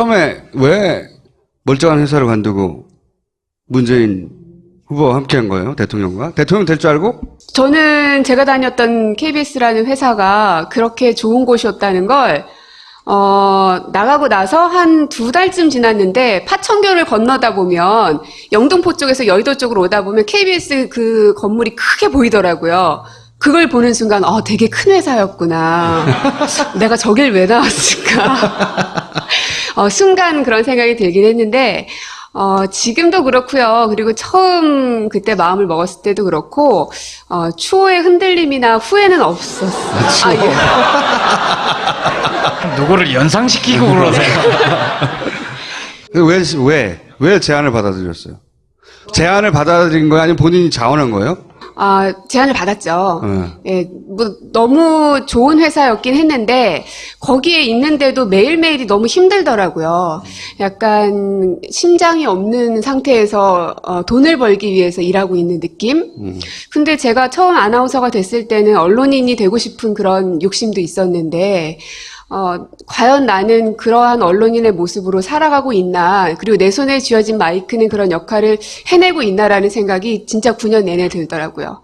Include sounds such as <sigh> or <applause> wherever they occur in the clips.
처음에 왜 멀쩡한 회사를 관두고 문재인 후보와 함께 한 거예요? 대통령과? 대통령 될 줄 알고? 저는 제가 다녔던 KBS라는 회사가 그렇게 좋은 곳이었다는 걸, 어, 나가고 나서 한 두 달쯤 지났는데, 파천교를 건너다 보면, 영등포 쪽에서 여의도 쪽으로 오다 보면 KBS 그 건물이 크게 보이더라고요. 그걸 보는 순간, 어, 되게 큰 회사였구나. <laughs> 내가 저길 왜 나왔을까. 어, 순간 그런 생각이 들긴 했는데, 어, 지금도 그렇고요. 그리고 처음 그때 마음을 먹었을 때도 그렇고, 어, 추호의 흔들림이나 후회는 없었어요. 아, 예. <laughs> 누구를 연상시키고 그러세요? <laughs> 왜, 왜, 왜 제안을 받아들였어요? 제안을 받아들인 거예요? 아니면 본인이 자원한 거예요? 아, 제안을 받았죠. 네. 예, 뭐, 너무 좋은 회사였긴 했는데, 거기에 있는데도 매일매일이 너무 힘들더라고요. 약간, 심장이 없는 상태에서, 어, 돈을 벌기 위해서 일하고 있는 느낌? 음. 근데 제가 처음 아나운서가 됐을 때는 언론인이 되고 싶은 그런 욕심도 있었는데, 어, 과연 나는 그러한 언론인의 모습으로 살아가고 있나, 그리고 내 손에 쥐어진 마이크는 그런 역할을 해내고 있나라는 생각이 진짜 9년 내내 들더라고요.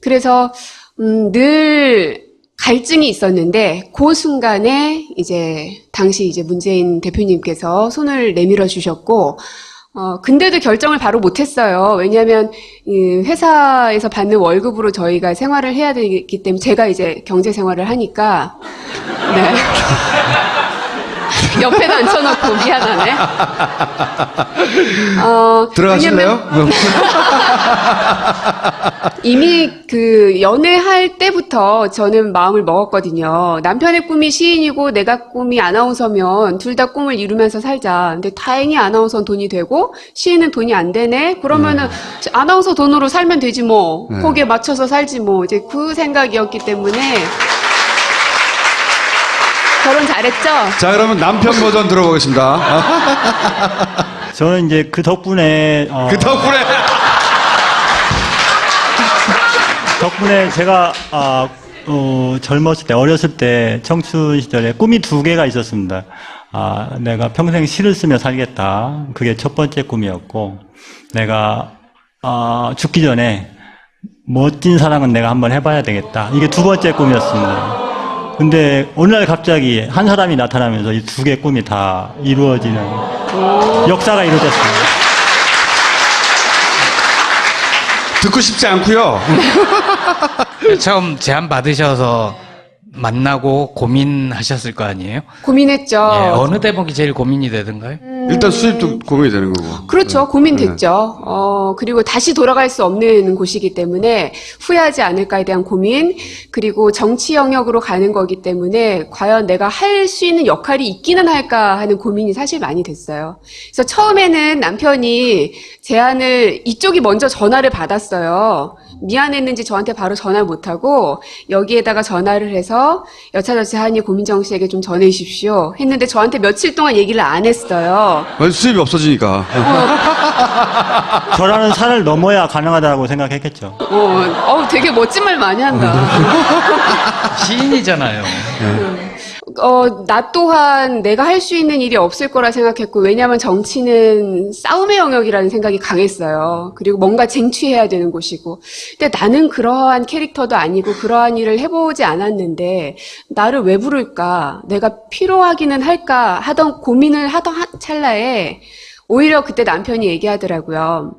그래서, 음, 늘 갈증이 있었는데, 그 순간에 이제, 당시 이제 문재인 대표님께서 손을 내밀어 주셨고, 어, 근데도 결정을 바로 못했어요. 왜냐하면 이 회사에서 받는 월급으로 저희가 생활을 해야 되기 때문에 제가 이제 경제 생활을 하니까 네. <laughs> 옆에도 앉혀놓고 미안하네. 어, 들어가실래요? 왜냐면 <laughs> 이미 그 연애할 때부터 저는 마음을 먹었거든요. 남편의 꿈이 시인이고 내가 꿈이 아나운서면 둘 다 꿈을 이루면서 살자. 근데 다행히 아나운서는 돈이 되고 시인은 돈이 안 되네. 그러면은 아나운서 돈으로 살면 되지 뭐. 네. 거기에 맞춰서 살지 뭐. 이제 그 생각이었기 때문에 결혼 잘했죠? 자, 그러면 남편 버전 들어보겠습니다. 저는 이제 그 덕분에 어, 그 덕분에. 덕분에 제가 아, 어, 젊었을 때 어렸을 때 청춘 시절에 꿈이 두 개가 있었습니다. 아, 내가 평생 시를 쓰며 살겠다. 그게 첫 번째 꿈이었고, 내가 아, 죽기 전에 멋진 사랑은 내가 한번 해봐야 되겠다. 이게 두 번째 꿈이었습니다. 근데 어느 날 갑자기 한 사람이 나타나면서 이 두개 꿈이 다 이루어지는 역사가 이루어졌습니다. 듣고 싶지 않고요. 처음 제안 받으셔서 만나고 고민하셨을 거 아니에요? 고민했죠. 예, 어느 대목이 제일 고민이 되던가요? 일단 수입도 고민이 되는 거고. 그렇죠. 고민됐죠. 어, 그리고 다시 돌아갈 수 없는 곳이기 때문에 후회하지 않을까에 대한 고민, 그리고 정치 영역으로 가는 거기 때문에 과연 내가 할 수 있는 역할이 있기는 할까 하는 고민이 사실 많이 됐어요. 그래서 처음에는 남편이 제안을 이쪽이 먼저 전화를 받았어요. 미안했는지 저한테 바로 전화를 못하고 여기에다가 전화를 해서 여차저차하니 고민정 씨에게 좀 전해 주십시오 했는데 저한테 며칠 동안 얘기를 안 했어요. 아, 수입이 없어지니까. <laughs> 저라는 산을 넘어야 가능하다고 생각했겠죠. 어, 어, 되게 멋진 말 많이 한다. <laughs> 시인이잖아요. 어, 나 또한 내가 할 수 있는 일이 없을 거라 생각했고, 왜냐하면 정치는 싸움의 영역이라는 생각이 강했어요. 그리고 뭔가 쟁취해야 되는 곳이고. 근데 나는 그러한 캐릭터도 아니고, 그러한 일을 해보지 않았는데, 나를 왜 부를까? 내가 필요하기는 할까? 하던 고민을 하던 한 찰나에, 오히려 그때 남편이 얘기하더라고요.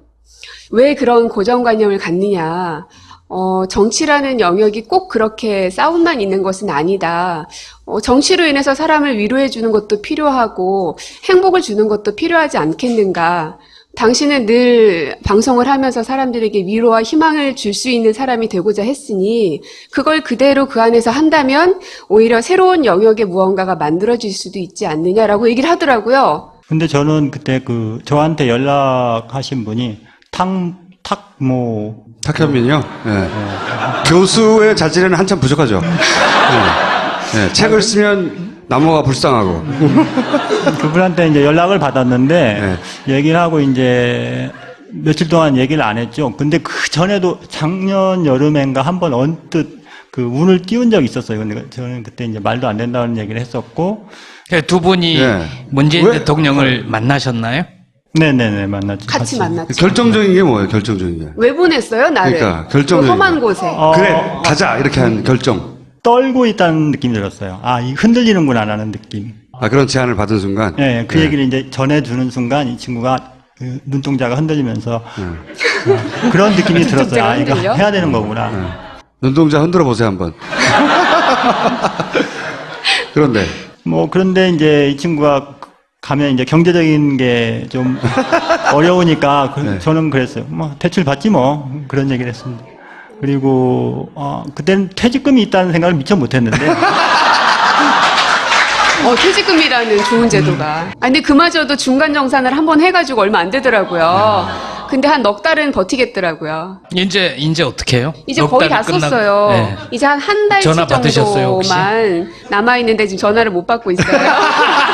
왜 그런 고정관념을 갖느냐. 어, 정치라는 영역이 꼭 그렇게 싸움만 있는 것은 아니다. 어, 정치로 인해서 사람을 위로해 주는 것도 필요하고 행복을 주는 것도 필요하지 않겠는가. 당신은 늘 방송을 하면서 사람들에게 위로와 희망을 줄 수 있는 사람이 되고자 했으니 그걸 그대로 그 안에서 한다면 오히려 새로운 영역의 무언가가 만들어질 수도 있지 않느냐라고 얘기를 하더라고요. 근데 저는 그때 그 저한테 연락하신 분이 탕 탁모 탁현민이요? 예. 교수의 자질에는 한참 부족하죠. 예. 예, 책을 쓰면 나무가 불쌍하고. 그분한테 이제 연락을 받았는데 얘기를 하고 이제 며칠 동안 얘기를 안 했죠. 근데 그 전에도 작년 여름엔가 한 번 언뜻 그 운을 띄운 적이 있었어요. 근데 저는 그때 이제 말도 안 된다는 얘기를 했었고 그두 분이 예. 문재인 왜? 대통령을 만나셨나요? 네네네 만났죠. 같이 만났죠. 결정적인 게 뭐예요? 결정적인 게. 왜 보냈어요, 나를? 그러니까, 결정적인 그 험한 거. 곳에. 어, 그래 가자 이렇게 한 결정. 떨고 있다는 느낌이 들었어요. 아, 이 흔들리는구나 라는 느낌. 아 그런 제안을 받은 순간. 예, 그 네. 얘기를 이제 전해주는 순간 이 친구가 그 눈동자가 흔들리면서 네. 어, 그런 느낌이 <laughs> 들었어요. 아, 이거 흔들려? 해야 되는 거구나. 눈동자 흔들어 보세요 한번. <laughs> 그런데 뭐 그런데 이제 이 친구가 가면 이제 경제적인 게 좀 <laughs> 어려우니까 그- 네. 저는 그랬어요. 뭐 대출 받지 뭐 그런 얘기를 했습니다. 그리고 어 그때는 퇴직금이 있다는 생각을 미처 못했는데 <laughs> 어, 퇴직금이라는 좋은 제도가. 아, 근데 그마저도 중간 정산을 한 번 해가지고 얼마 안 되더라고요. 근데 한 넉 달은 버티겠더라고요. 이제 이제 어떻게 해요? 이제 넉 거의 다 끝나- 썼어요. 네. 이제 한 한 달치 전화? 정도만 남아 있는데 지금 전화를 못 받고 있어요. <laughs>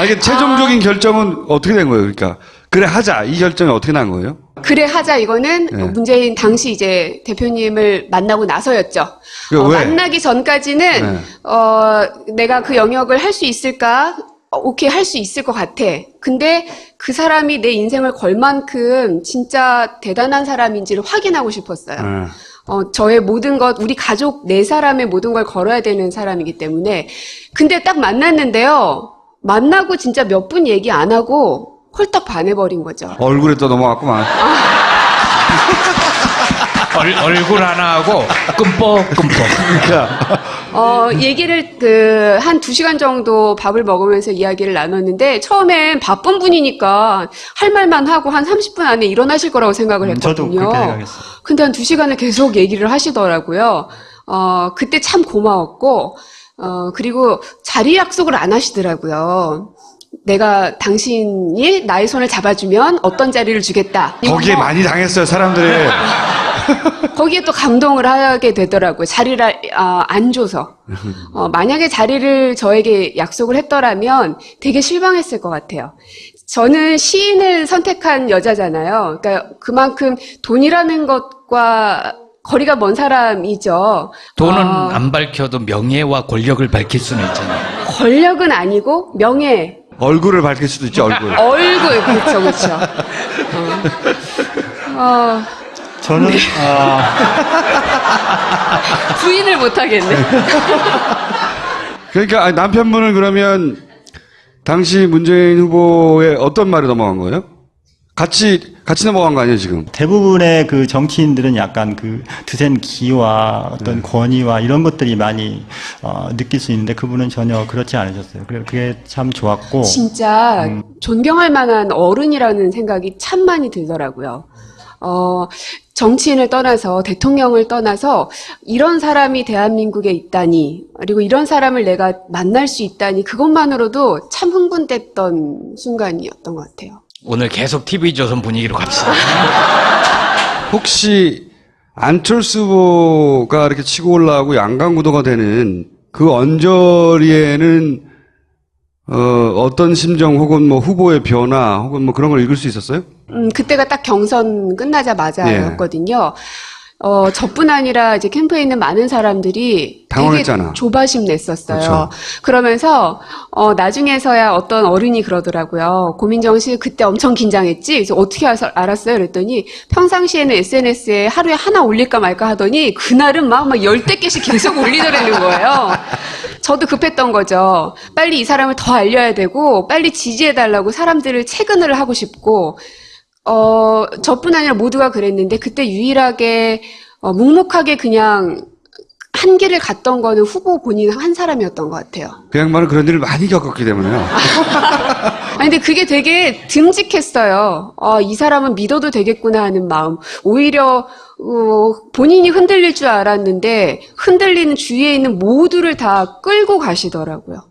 아 이게 최종적인 결정은 어떻게 된 거예요? 그러니까 그래 하자 이 결정이 어떻게 난 거예요? 그래 하자 이거는 네. 문재인 당시 이제 대표님을 만나고 나서였죠. 그 어, 왜? 만나기 전까지는 네. 어, 내가 그 영역을 할 수 있을까? 어, 오케이 할 수 있을 것 같아. 근데 그 사람이 내 인생을 걸 만큼 진짜 대단한 사람인지를 확인하고 싶었어요. 네. 어, 저의 모든 것, 우리 가족 네 사람의 모든 걸 걸어야 되는 사람이기 때문에. 근데 딱 만났는데요. 만나고 진짜 몇 분 얘기 안 하고 홀딱 반해버린 거죠. 얼굴에 또 넘어갔구만. <laughs> 얼, 얼굴 하나 하고 끔뻑끔뻑. 그러니까 어, 얘기를 그, 한 두 시간 정도 밥을 먹으면서 이야기를 나눴는데, 처음엔 바쁜 분이니까 할 말만 하고 한 30분 안에 일어나실 거라고 생각을 음, 저도 했거든요. 그렇게 생각했어요. 근데 한 두 시간을 계속 얘기를 하시더라고요. 어, 그때 참 고마웠고, 어, 그리고 자리 약속을 안 하시더라고요. 내가 당신이 나의 손을 잡아주면 어떤 자리를 주겠다. 거기에 뭐 많이 당했어요 사람들이. <laughs> 거기에 또 감동을 하게 되더라고요. 자리를 아, 안 줘서. 어, 만약에 자리를 저에게 약속을 했더라면 되게 실망했을 것 같아요. 저는 시인을 선택한 여자잖아요. 그러니까 그만큼 돈이라는 것과 거리가 먼 사람이죠. 돈은 어, 안 밝혀도 명예와 권력을 밝힐 수는 있잖아요. 권력은 아니고 명예, 얼굴을 밝힐 수도 있죠 얼굴. <laughs> 얼굴 그렇죠, 그렇죠. 어, 어, 저는 아, <laughs> 부인을 못 하겠네. 그러니까 아니, 남편분은 그러면 당시 문재인 후보의 어떤 말이 넘어간 거예요? 같이 같이 넘어간 거 아니에요 지금? 대부분의 그 정치인들은 약간 그 드센 기와 어떤 네. 권위와 이런 것들이 많이 어, 느낄 수 있는데 그분은 전혀 그렇지 않으셨어요. 그래 그게 참 좋았고 진짜 존경할 만한 어른이라는 생각이 참 많이 들더라고요. 어, 정치인을 떠나서 대통령을 떠나서 이런 사람이 대한민국에 있다니 그리고 이런 사람을 내가 만날 수 있다니 그것만으로도 참 흥분됐던 순간이었던 것 같아요. 오늘 계속 TV조선 분위기로 갑시다. <laughs> 혹시 안철수 후보가 이렇게 치고 올라오고 양강구도가 되는 그 언저리에는 어, 어떤 심정 혹은 뭐 후보의 변화 혹은 뭐 그런 걸 읽을 수 있었어요? 음, 그때가 딱 경선 끝나자마자였거든요. 어, 저뿐 아니라 이제 캠프에 있는 많은 사람들이 당황했잖아. 되게 조바심 냈었어요. 그렇죠. 그러면서 어, 나중에서야 어떤 어른이 그러더라고요. 고민정 씨 그때 엄청 긴장했지? 그래서 어떻게 알았- 알았어요? 그랬더니 평상시에는 SNS에 하루에 하나 올릴까 말까 하더니 그날은 막, 막 열대 개씩 계속 올리더라는 거예요. 저도 급했던 거죠. 빨리 이 사람을 더 알려야 되고, 빨리 지지해 달라고 사람들을 체근을 하고 싶고, 어, 저뿐 아니라 모두가 그랬는데, 그때 유일하게, 어, 묵묵하게 그냥 한계를 갔던 거는 후보 본인 한 사람이었던 것 같아요. 그 양반은 그런 일을 많이 겪었기 때문에요. <laughs> 아니, 근데 그게 되게 듬직했어요. 어, 이 사람은 믿어도 되겠구나 하는 마음. 오히려, 어, 본인이 흔들릴 줄 알았는데, 흔들리는 주위에 있는 모두를 다 끌고 가시더라고요.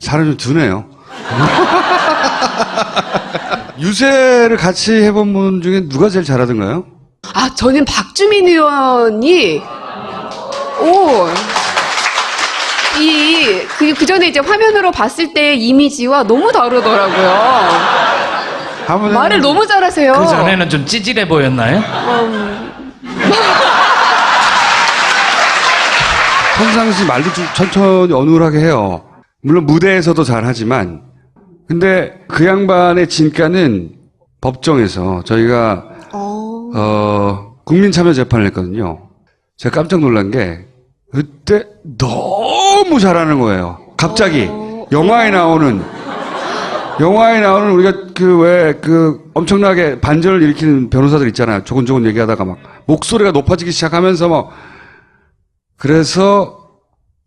사람이 좀 두네요. <laughs> 유세를 같이 해본 분 중에 누가 제일 잘하던가요? 아, 저는 박주민 의원이, 오, 이, 그, 그 전에 이제 화면으로 봤을 때의 이미지와 너무 다르더라고요. 말을 너무 잘하세요. 그 전에는 좀 찌질해 보였나요? <laughs> 평상시 말도 좀 천천히 어눌하게 해요. 물론 무대에서도 잘하지만 근데 그 양반의 진가는 법정에서 저희가 어. 어, 국민참여재판을 했거든요. 제가 깜짝 놀란 게, 그때 너무 잘하는 거예요. 갑자기. 영화에 나오는, 영화에 나오는 우리가 그 왜, 그 엄청나게 반전을 일으키는 변호사들 있잖아요. 조곤조곤 얘기하다가 막, 목소리가 높아지기 시작하면서 막, 그래서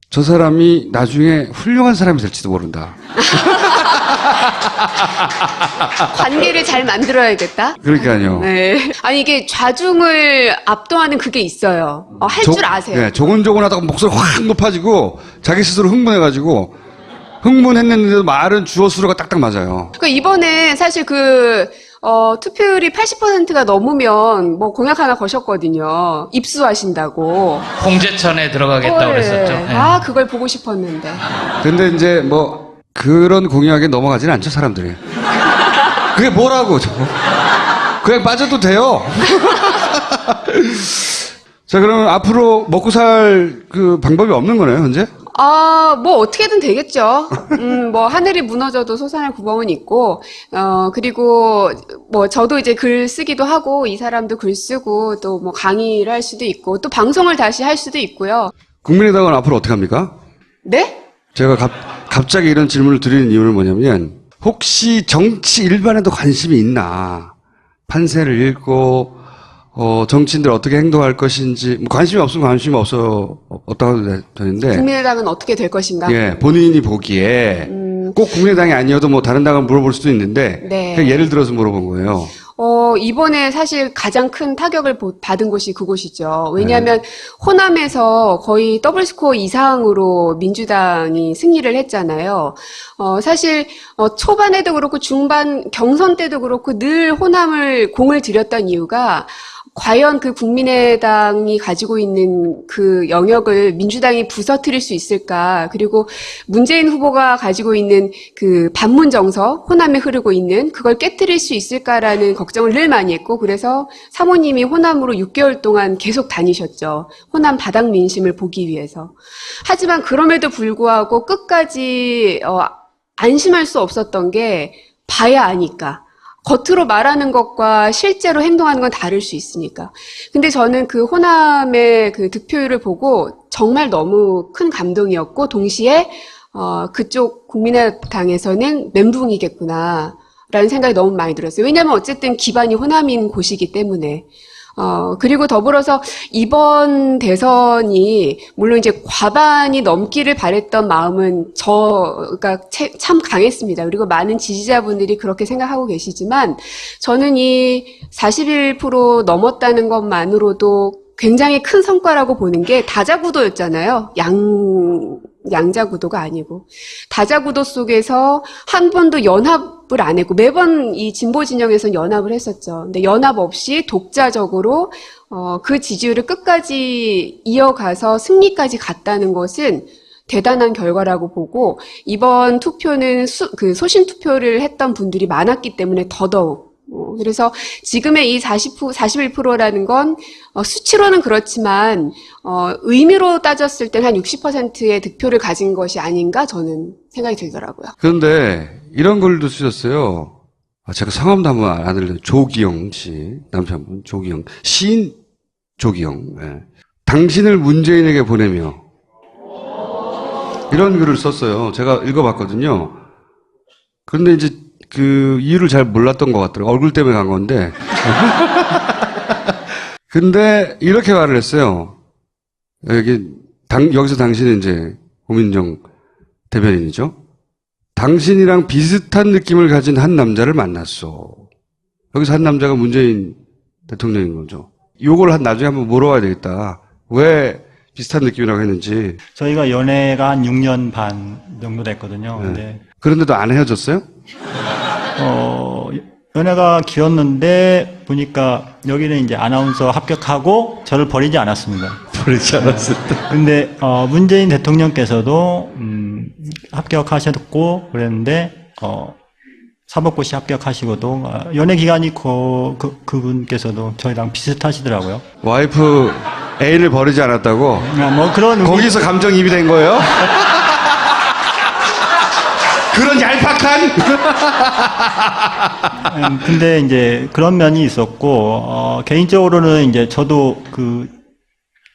저 사람이 나중에 훌륭한 사람이 될지도 모른다. <laughs> <laughs> 관계를 잘 만들어야겠다. 그러니까요. 네. 아니 이게 좌중을 압도하는 그게 있어요. 어, 할 조- 줄 아세요. 네, 조곤조곤 하다가 목소리 확 높아지고 자기 스스로 흥분해가지고 흥분했는데도 말은 주어 수로가 딱딱 맞아요. 그 이번에 사실 그 어, 투표율이 80%가 넘으면 뭐 공약 하나 거셨거든요. 입수하신다고. 홍제천에 들어가겠다 네. 그랬었죠. 예. 아 그걸 보고 싶었는데. 근데 이제 뭐 그런 공약에 넘어가지는 않죠 사람들이. 그게 뭐라고 저거. 그냥 빠져도 돼요. <laughs> 자 그러면 앞으로 먹고 살 그 방법이 없는 거네요 현재? 아, 뭐 어떻게든 되겠죠. 음, 뭐 하늘이 무너져도 솟아날 구멍은 있고, 어, 그리고 뭐 저도 이제 글 쓰기도 하고, 이 사람도 글 쓰고, 또 뭐 강의를 할 수도 있고, 또 방송을 다시 할 수도 있고요. 국민의당은 앞으로 어떻게 합니까? 네? 제가 갑, 갑자기 이런 질문을 드리는 이유는 뭐냐면 혹시 정치 일반에도 관심이 있나 판세를 읽고 어, 정치인들 어떻게 행동할 것인지 뭐 관심이 없으면 관심이 없어 없다고 해도 되는데 국민의당은 어떻게 될 것인가? 예 본인이 보기에 음, 꼭 국민의당이 아니어도 뭐 다른 당을 물어볼 수도 있는데 네. 그냥 예를 들어서 물어본 거예요. 어, 이번에 사실 가장 큰 타격을 보- 받은 곳이 그곳이죠. 왜냐하면 호남에서 거의 더블 스코어 이상으로 민주당이 승리를 했잖아요. 어, 사실 어, 초반에도 그렇고 중반 경선 때도 그렇고 늘 호남을 공을 들였던 이유가 과연 그 국민의당이 가지고 있는 그 영역을 민주당이 부서뜨릴 수 있을까? 그리고 문재인 후보가 가지고 있는 그 반문 정서, 호남에 흐르고 있는 그걸 깨뜨릴 수 있을까라는 걱정을 늘 많이 했고, 그래서 사모님이 호남으로 6개월 동안 계속 다니셨죠. 호남 바닥 민심을 보기 위해서. 하지만 그럼에도 불구하고 끝까지 어, 안심할 수 없었던 게 봐야 아니까. 겉으로 말하는 것과 실제로 행동하는 건 다를 수 있으니까. 근데 저는 그 호남의 그 득표율을 보고 정말 너무 큰 감동이었고, 동시에, 어, 그쪽 국민의당에서는 멘붕이겠구나. 라는 생각이 너무 많이 들었어요. 왜냐하면 어쨌든 기반이 호남인 곳이기 때문에. 어, 그리고 더불어서 이번 대선이, 물론 이제 과반이 넘기를 바랬던 마음은 저가 채- 참 강했습니다. 그리고 많은 지지자분들이 그렇게 생각하고 계시지만, 저는 이 41% 넘었다는 것만으로도 굉장히 큰 성과라고 보는 게 다자구도였잖아요. 양, 양자구도가 아니고. 다자구도 속에서 한 번도 연합 을 안 했고, 매번 이 진보 진영에서는 연합을 했었죠. 근데 연합 없이 독자적으로, 어, 그 지지율을 끝까지 이어가서 승리까지 갔다는 것은 대단한 결과라고 보고, 이번 투표는 수, 그 소신 투표를 했던 분들이 많았기 때문에 더더욱 어, 그래서 지금의 이 40, 41%라는 건 어, 수치로는 그렇지만 어, 의미로 따졌을 땐한 60%의 득표를 가진 것이 아닌가 저는 생각이 들더라고요. 그런데 이런 글도 쓰셨어요. 아, 제가 성함도 한번 안 들려요. 조기영 씨 남편분 조기영 시인 조기영. 예. 당신을 문재인에게 보내며 이런 글을 썼어요. 제가 읽어봤거든요. 그런데 이제 그 이유를 잘 몰랐던 것 같더라고요. 얼굴 때문에 간 건데. <laughs> 근데 이렇게 말을 했어요. 여기 당, 여기서 당신은 이제 고민정 대변인이죠. 당신이랑 비슷한 느낌을 가진 한 남자를 만났어. 여기서 한 남자가 문재인 대통령인 거죠. 요걸 한 나중에 한번 물어봐야 되겠다. 왜 비슷한 느낌이라고 했는지. 저희가 연애가 한 6년 반 정도 됐거든요. 근데 그런데도 안 헤어졌어요? 어, 연애가 길었는데 보니까 여기는 이제 아나운서 합격하고 저를 버리지 않았습니다. 버리지 때. 근데 어, 문재인 대통령께서도 음, 합격하셨고 그랬는데 어, 사법고시 합격하시고도 어, 연애 기간이 그, 그 그분께서도 저희랑 비슷하시더라고요. 와이프, 애인을 버리지 않았다고? 아, 뭐 그런 거기서 감정이입이 된 거예요? <laughs> 그런 얄팍한? 음, 근데 이제 그런 면이 있었고 어, 개인적으로는 이제 저도 그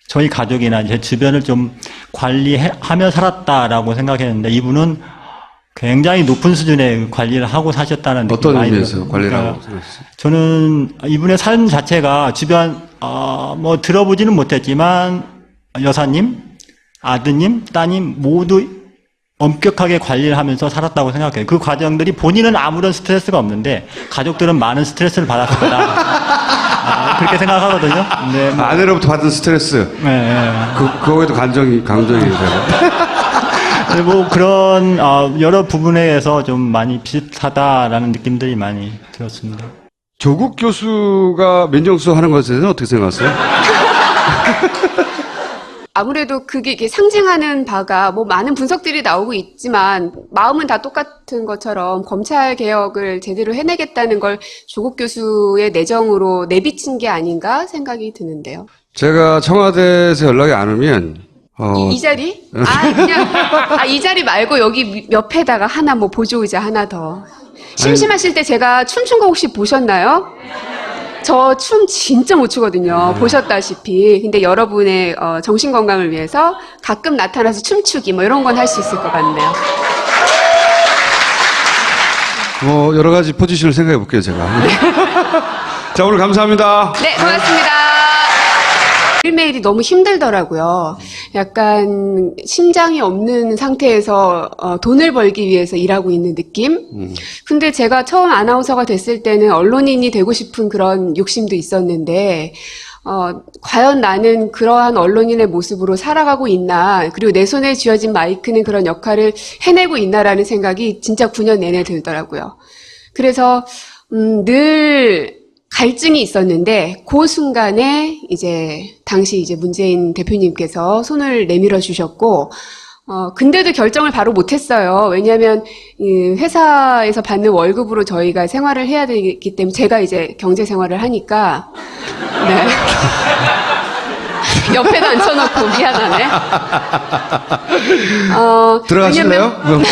저희 가족이나 제 주변을 좀 관리하며 살았다라고 생각했는데 이분은 굉장히 높은 수준의 관리를 하고 사셨다는 느낌이 어떤 의미에서. 관리를 그러니까 하고 생각했어요? 저는 이분의 삶 자체가 주변 어, 뭐 들어보지는 못했지만 여사님, 아드님, 따님 모두 엄격하게 관리를 하면서 살았다고 생각해요. 그 과정들이 본인은 아무런 스트레스가 없는데 가족들은 많은 스트레스를 받았을 거다. <laughs> 아, 그렇게 생각하거든요. 근데 뭐, 아내로부터 받은 스트레스. 네, 네. 그, 그거에도 감정이, 감정이 되고. 그리고 <laughs> 뭐 그런 어, 여러 부분에서 좀 많이 비슷하다라는 느낌들이 많이 들었습니다. 조국 교수가 민정수석 하는 것에 대해서는 어떻게 생각하세요? <laughs> 아무래도 그게 이게 상징하는 바가 뭐 많은 분석들이 나오고 있지만 마음은 다 똑같은 것처럼 검찰 개혁을 제대로 해내겠다는 걸 조국 교수의 내정으로 내비친 게 아닌가 생각이 드는데요. 제가 청와대에서 연락이 안 오면, 어, 이, 이 자리? 아 그냥 아 이 자리 말고 여기 옆에다가 하나 뭐 보조 의자 하나 더. 심심하실 때 제가 춤춘 거 혹시 보셨나요? 저 춤 진짜 못 추거든요. 보셨다시피. 근데 여러분의 어, 정신 건강을 위해서 가끔 나타나서 춤추기 뭐 이런 건 할 수 있을 것 같네요. 뭐, 여러 가지 포지션을 생각해 볼게요, 제가. 자, 오늘 감사합니다. 네, 고맙습니다. 일매일이 너무 힘들더라고요. 약간 심장이 없는 상태에서 어, 돈을 벌기 위해서 일하고 있는 느낌? 근데 제가 처음 아나운서가 됐을 때는 언론인이 되고 싶은 그런 욕심도 있었는데, 어, 과연 나는 그러한 언론인의 모습으로 살아가고 있나, 그리고 내 손에 쥐어진 마이크는 그런 역할을 해내고 있나라는 생각이 진짜 9년 내내 들더라고요. 그래서, 음, 늘 갈증이 있었는데, 그 순간에 이제, 당시 이제 문재인 대표님께서 손을 내밀어 주셨고, 어, 근데도 결정을 바로 못했어요. 왜냐하면 이 회사에서 받는 월급으로 저희가 생활을 해야 되기 때문에 제가 이제 경제 생활을 하니까 네. <laughs> 옆에도 앉혀놓고 미안하네. 어, 들어가실래요? 왜냐면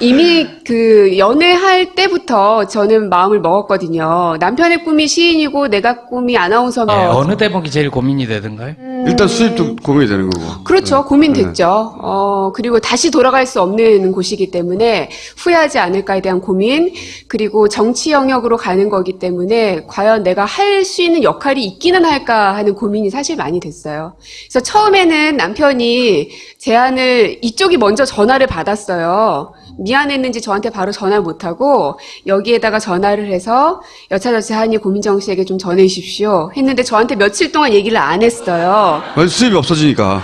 이미 그 연애할 때부터 저는 마음을 먹었거든요. 남편의 꿈이 시인이고 내가 꿈이 아나운서면 예, 어느 대목이 제일 고민이 되던가요? 일단 수입도 고민이 되는 거고. 그렇죠. 네. 고민됐죠. 어, 그리고 다시 돌아갈 수 없는 곳이기 때문에 후회하지 않을까에 대한 고민, 그리고 정치 영역으로 가는 거기 때문에 과연 내가 할 수 있는 역할이 있기는 할까 하는 고민이 사실 많이 됐어요. 그래서 처음에는 남편이 제안을 이쪽이 먼저 전화를 받았어요. 미안했는지 저한테 바로 전화를 못하고 여기에다가 전화를 해서 여차저차하니 고민정 씨에게 좀 전해주십시오 했는데 저한테 며칠 동안 얘기를 안 했어요. 수입이 없어지니까.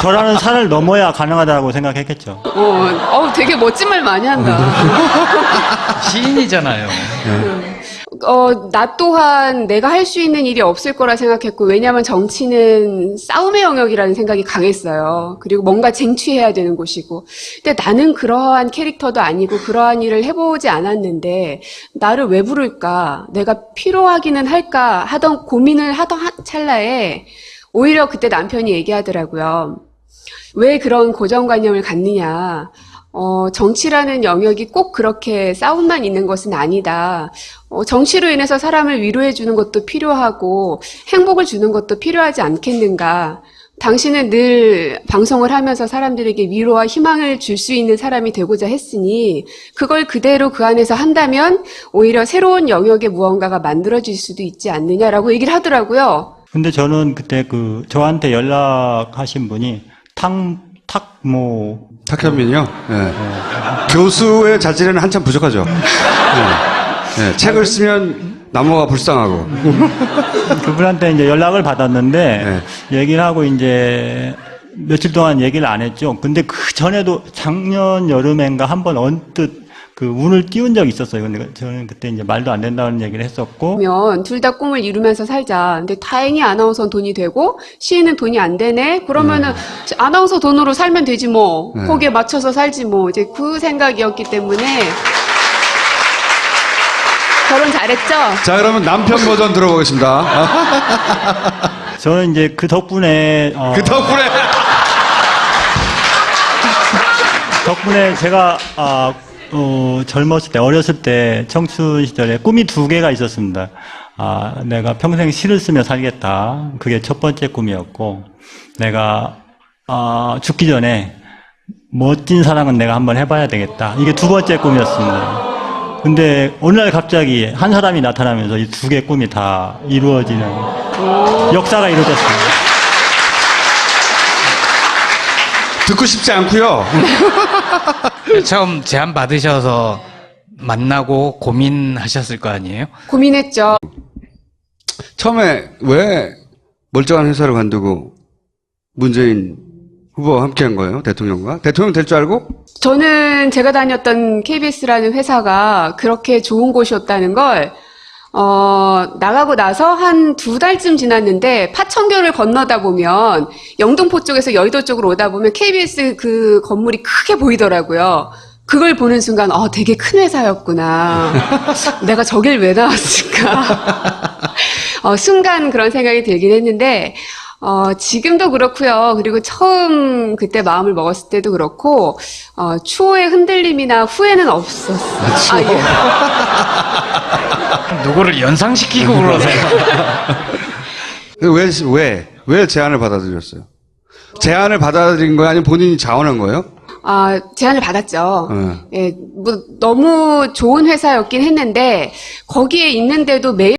저라는 산을 넘어야 가능하다고 생각했겠죠. 어, 어, 되게 멋진 말 많이 한다. <laughs> 시인이잖아요. 어, 나 또한 내가 할 수 있는 일이 없을 거라 생각했고, 왜냐하면 정치는 싸움의 영역이라는 생각이 강했어요. 그리고 뭔가 쟁취해야 되는 곳이고. 근데 나는 그러한 캐릭터도 아니고, 그러한 일을 해보지 않았는데, 나를 왜 부를까? 내가 필요하기는 할까? 하던 고민을 하던 한 찰나에, 오히려 그때 남편이 얘기하더라고요. 왜 그런 고정관념을 갖느냐. 어, 정치라는 영역이 꼭 그렇게 싸움만 있는 것은 아니다. 어, 정치로 인해서 사람을 위로해 주는 것도 필요하고 행복을 주는 것도 필요하지 않겠는가. 당신은 늘 방송을 하면서 사람들에게 위로와 희망을 줄 수 있는 사람이 되고자 했으니 그걸 그대로 그 안에서 한다면 오히려 새로운 영역의 무언가가 만들어질 수도 있지 않느냐라고 얘기를 하더라고요. 근데 저는 그때 그 저한테 연락하신 분이 탕 탁모 탁현민이요? 예. 교수의 자질에는 한참 부족하죠. 예. 예, 책을 쓰면 나무가 불쌍하고. <laughs> 그분한테 이제 연락을 받았는데 얘기를 하고 이제 며칠 동안 얘기를 안 했죠. 근데 그 전에도 작년 여름엔가 한번 언뜻 그 운을 띄운 적이 있었어요. 근데 저는 그때 이제 말도 안 된다는 얘기를 했었고 그러면 둘 다 꿈을 이루면서 살자. 근데 다행히 아나운서는 돈이 되고 시인은 돈이 안 되네. 그러면은 아나운서 돈으로 살면 되지 뭐. 네. 거기에 맞춰서 살지 뭐. 이제 그 생각이었기 때문에 결혼 잘했죠? 자, 그러면 남편 버전 들어보겠습니다. <laughs> 저는 이제 그 덕분에 어, 그 덕분에. 덕분에 제가 아, 어, 젊었을 때 어렸을 때 청춘 시절에 꿈이 두 개가 있었습니다. 아, 내가 평생 시를 쓰며 살겠다. 그게 첫 번째 꿈이었고, 내가 아, 죽기 전에 멋진 사랑은 내가 한번 해봐야 되겠다. 이게 두 번째 꿈이었습니다. 근데 어느 날 갑자기 한 사람이 나타나면서 이 두개 꿈이 다 이루어지는 역사가 이루어졌습니다. 듣고 싶지 않고요. 처음 제안 받으셔서 만나고 고민하셨을 거 아니에요? 고민했죠. 처음에 왜 멀쩡한 회사를 관두고 문재인 후보와 함께 한 거예요? 대통령과? 대통령 될 줄 알고? 저는 제가 다녔던 KBS라는 회사가 그렇게 좋은 곳이었다는 걸, 어, 나가고 나서 한 두 달쯤 지났는데, 파천교를 건너다 보면, 영등포 쪽에서 여의도 쪽으로 오다 보면 KBS 그 건물이 크게 보이더라고요. 그걸 보는 순간, 어, 되게 큰 회사였구나. <laughs> 내가 저길 왜 나왔을까. <laughs> 어, 순간 그런 생각이 들긴 했는데, 어, 지금도 그렇고요. 그리고 처음 그때 마음을 먹었을 때도 그렇고, 어, 추호의 흔들림이나 후회는 없었어요. 아, 예. <laughs> 누구를 연상시키고 그러세요? 왜, 왜, 왜 제안을 받아들였어요? 제안을 받아들인 거예요? 아니면 본인이 자원한 거예요? 아, 제안을 받았죠. 네. 예, 뭐, 너무 좋은 회사였긴 했는데, 거기에 있는데도 매일